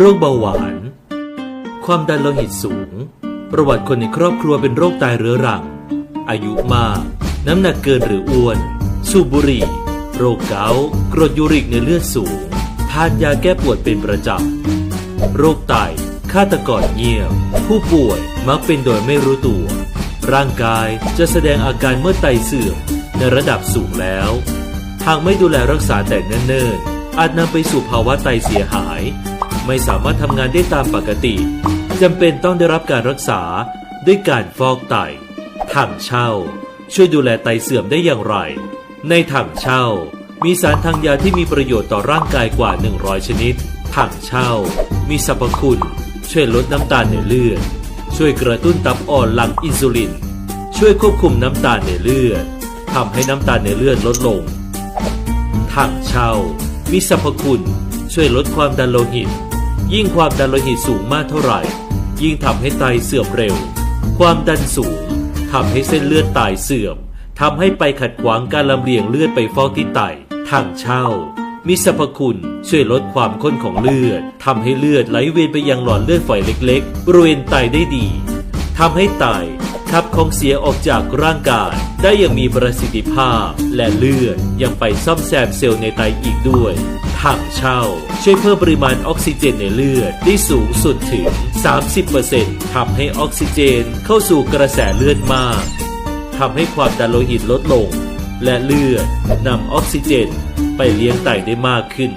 โรคเบาหวาน ความดันโลหิตสูง ประวัติคนในครอบครัวเป็นโรคไตเรื้อรัง อายุมาก น้ำหนักเกินหรืออ้วน สูบบุหรี่ โรคเกาต์กรดยูริกในเลือดสูง ทานยาแก้ปวดเป็นประจำ โรคไต ฆาตกรเงียบ ผู้ป่วยมักเป็นโดยไม่รู้ตัว ร่างกายจะแสดงอาการเมื่อไตเสื่อมในระดับสูงแล้ว หากไม่ดูแลรักษาแต่เนิ่นๆอาจนำไปสู่ภาวะไตเสียหาย ไม่สามารถทำงานได้ตามปกติจำเป็นต้องได้รับการรักษาด้วยการฟอกไตถังเช่า ช่วยดูแลไตเสื่อมได้อย่างไร ในถังเช่า มีสารทางยาที่มีประโยชน์ต่อร่างกายกว่า 100 ชนิดถังเช่า มีสรรพคุณ ช่วยลดน้ำตาลในเลือด ช่วยกระตุ้นตับอ่อนหลั่งอินซูลิน ช่วยควบคุมน้ำตาลในเลือดทำให้น้ำตาลในเลือดลดลงถังเช่า มีสรรพคุณ ช่วยลดความดันโลหิต ยิ่งความดันโลหิตสูงมากเท่าไหร่ ยิ่งทำให้ไตเสื่อมเร็ว ความดันสูงทำให้เส้นเลือดตายเสื่อมทำให้ไปขัดขวางการลำเลียงเลือดไปฟอกที่ไตทางเช่า มีสรรพคุณช่วยลดความข้นของเลือดทำให้เลือดไหลเวียนไปยังหลอดเลือดฝอยเล็กๆบริเวณไตได้ดีทำให้ไต ขับของเสียออกจากร่างกาย ได้อย่างมีประสิทธิภาพ และเลือดยังไปซ่อมแซมเซลล์ในไตอีกด้วยถังเช่า ช่วยเพิ่มปริมาณออกซิเจนในเลือดได้สูงสุดถึง 30%ทำให้ออกซิเจนเข้าสู่กระแสเลือดมากทำให้ความดันโลหิตลดลง และเลือดนำออกซิเจนไปเลี้ยงไตได้มากขึ้น